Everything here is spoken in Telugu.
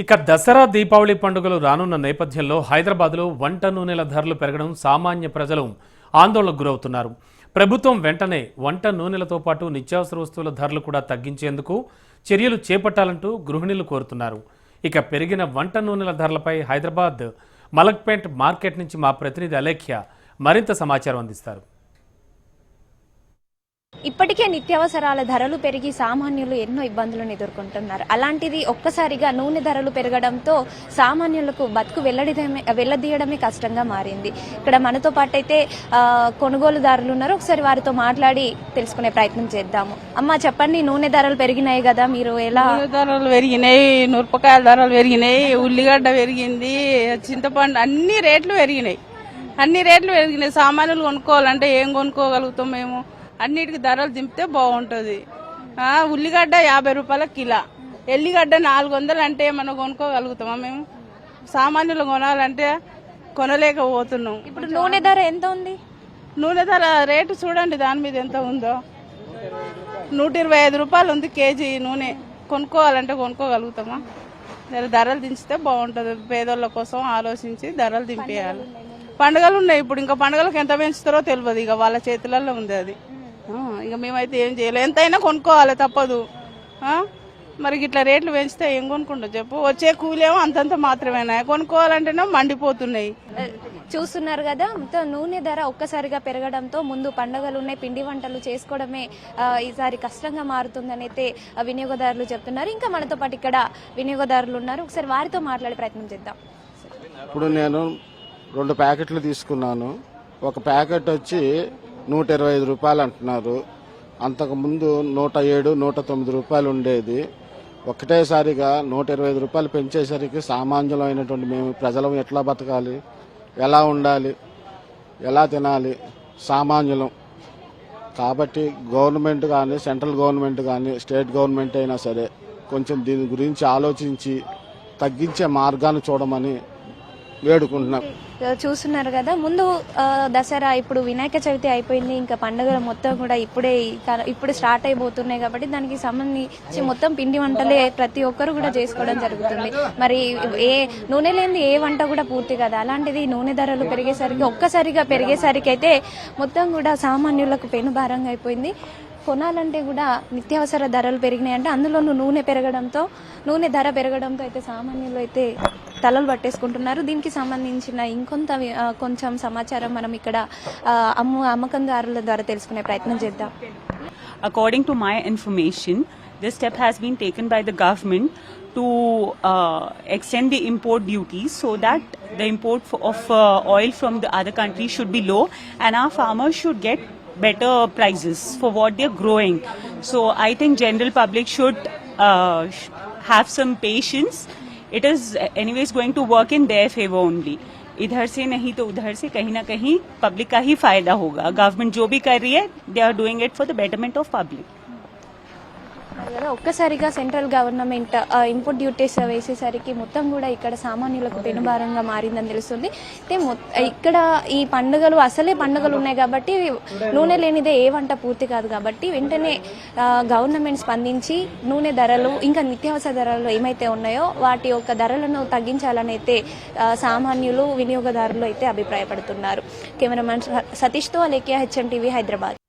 ఇక దసరా దీపావళి పండుగలు రానున్న నేపథ్యంలో హైదరాబాద్లో వంట నూనెల ధరలు పెరగడం సామాన్య ప్రజలు ఆందోళనకు గురవుతున్నారు. ప్రభుత్వం వెంటనే వంట నూనెలతో పాటు నిత్యావసర వస్తువుల ధరలు కూడా తగ్గించేందుకు చర్యలు చేపట్టాలంటూ గృహిణులు కోరుతున్నారు. ఇక పెరిగిన వంట నూనెల ధరలపై హైదరాబాద్ మలక్పేట్ మార్కెట్ నుంచి మా ప్రతినిధి అలేఖ్య మరింత సమాచారం అందిస్తారు. ఇప్పటికే నిత్యావసరాల ధరలు పెరిగి సామాన్యులు ఎన్నో ఇబ్బందులను ఎదుర్కొంటున్నారు. అలాంటిది ఒక్కసారిగా నూనె ధరలు పెరగడంతో సామాన్యులకు బతుకు వెల్లడిదమే వెళ్ళదీయడమే కష్టంగా మారింది. ఇక్కడ మనతో పాటు అయితే కొనుగోలుదారులు ఉన్నారు. ఒకసారి వారితో మాట్లాడి తెలుసుకునే ప్రయత్నం చేద్దాము. అమ్మ చెప్పండి నూనె ధరలు పెరిగినాయి కదా మీరు ఎలా ధరలు పెరిగినాయి మిరపకాయల ధరలు పెరిగినాయి ఉల్లిగడ్డ పెరిగింది చింతపండు అన్ని రేట్లు పెరిగినాయి. అన్ని రేట్లు పెరిగినాయి. సామాన్యులు కొనుక్కోవాలంటే ఏం కొనుక్కోగలుగుతాం మేము? అన్నిటికి ధరలు దింపితే బాగుంటుంది. ఉల్లిగడ్డ యాభై రూపాయల కిలో. ఎల్లిగడ్డ నాలుగు వందలు అంటే మనం కొనుక్కోగలుగుతామా మేము? సామాన్యులు కొనాలంటే కొనలేకపోతున్నాం. ఇప్పుడు నూనె ధర ఎంత ఉంది? నూనె ధర రేటు చూడండి దాని మీద ఎంత ఉందో. నూట ఇరవై ఐదు రూపాయలు ఉంది కేజీ నూనె. కొనుక్కోవాలంటే కొనుక్కోగలుగుతామా? ధరలు దించితే బాగుంటుంది. పేదోళ్ళ కోసం ఆలోచించి ధరలు దింపేయాలి. పండుగలు ఉన్నాయి ఇప్పుడు. ఇంకా పండుగలకు ఎంత పెంచుతారో తెలియదు. ఇక వాళ్ళ చేతులలో ఉంది అది. ఇక మేమైతే ఏం చేయలేదు ఎంతైనా కొనుక్కోవాలి తప్పదు. ఆ? మరి ఇట్లా రేట్లు పెంచితే ఏం కొనుక్కుంటాం చెప్పు. వచ్చే కూలేమో అంతంత మాత్రమేనా? కొనుక్కోవాలంటేనే మండిపోతున్నాయి. చూస్తున్నారు కదా మొత్తం నూనె ధర ఒక్కసారిగా పెరగడంతో ముందు పండుగలు ఉన్నాయి పిండి వంటలు చేసుకోవడమే ఈసారి కష్టంగా మారుతుందని అయితే ఆ, వినియోగదారులు చెప్తున్నారు. ఇంకా మనతో పాటు ఇక్కడ వినియోగదారులు ఉన్నారు. ఒకసారి వారితో మాట్లాడే ప్రయత్నం చేద్దాం. ఇప్పుడు నేను రెండు ప్యాకెట్లు తీసుకున్నాను. ఒక ప్యాకెట్ వచ్చి నూట ఇరవై ఐదు రూపాయలు అంటున్నారు. అంతకుముందు నూట ఏడు నూట తొమ్మిది రూపాయలు ఉండేది. ఒకటేసారిగా నూట ఇరవై ఐదు రూపాయలు పెంచేసరికి సామాన్యులమైనటువంటి మేము ప్రజలం ఎట్లా బతకాలి? ఎలా ఉండాలి? ఎలా తినాలి? సామాన్యులం. కాబట్టి గవర్నమెంట్ కానీ సెంట్రల్ గవర్నమెంట్ కానీ స్టేట్ గవర్నమెంట్ అయినా సరే కొంచెం దీని గురించి ఆలోచించి తగ్గించే మార్గాన్ని చూడమని వేడుకుంటున్నాం. చూస్తున్నారు కదా ముందు దసరా ఇప్పుడు వినాయక చవితి అయిపోయింది ఇంకా పండుగలు మొత్తం కూడా ఇప్పుడే ఇప్పుడే ఇప్పుడు స్టార్ట్ అయిపోతున్నాయి కాబట్టి దానికి సంబంధించి మొత్తం పిండి వంటలే ప్రతి ఒక్కరు కూడా చేసుకోవడం జరుగుతుంది. మరి ఏ నూనె లేనిది ఏ వంట కూడా పూర్తి కదా. అలాంటిది నూనె ధరలు పెరిగేసరికి ఒక్కసారిగా పెరిగేసరికి అయితే మొత్తం కూడా సామాన్యులకు పెనుభారంగా అయిపోయింది. కొనాలంటే కూడా నిత్యావసర ధరలు పెరిగినాయి అంటే అందులోనూ నూనె పెరగడంతో నూనె ధర పెరగడంతో అయితే సామాన్యులు అయితే తలలు పట్టేసుకుంటున్నారు. దీనికి సంబంధించిన ఇంకొంత కొంచెం సమాచారం మనం ఇక్కడ అమ్మ అమ్మకందారుల ద్వారా తెలుసుకునే ప్రయత్నం చేద్దాం. According to my information this step has been taken by the government to extend the import duties so that the import of oil from the other country should be low and a farmers should get better prices for what they are growing so I think general public should have some patience It is anyways going to work in their favour only इधर से नहीं तो उधर से कहीं ना कहीं पब्लिक का ही फ़ायदा होगा। गवर्नमेंट जो भी कर रही है they are doing it for the betterment of public కదా ఒక్కసారిగా సెంట్రల్ గవర్నమెంట్ ఇన్పుట్ డ్యూటీస్ వేసేసరికి మొత్తం కూడా ఇక్కడ సామాన్యులకు పెనుభారంగా మారిందని తెలుస్తుంది. అయితే ఇక్కడ ఈ పండుగలు అసలే పండుగలు ఉన్నాయి కాబట్టి నూనె లేనిదే ఏ వంట పూర్తి కాదు కాబట్టి వెంటనే గవర్నమెంట్ స్పందించి నూనె ధరలు ఇంకా నిత్యావసర ధరలు ఏమైతే ఉన్నాయో వాటి యొక్క ధరలను తగ్గించాలని అయితే సామాన్యులు వినియోగదారులు అయితే అభిప్రాయపడుతున్నారు. కెమెరామెన్ సతీష్తో అలేఖ్య హెచ్ఎం టీవీ హైదరాబాద్.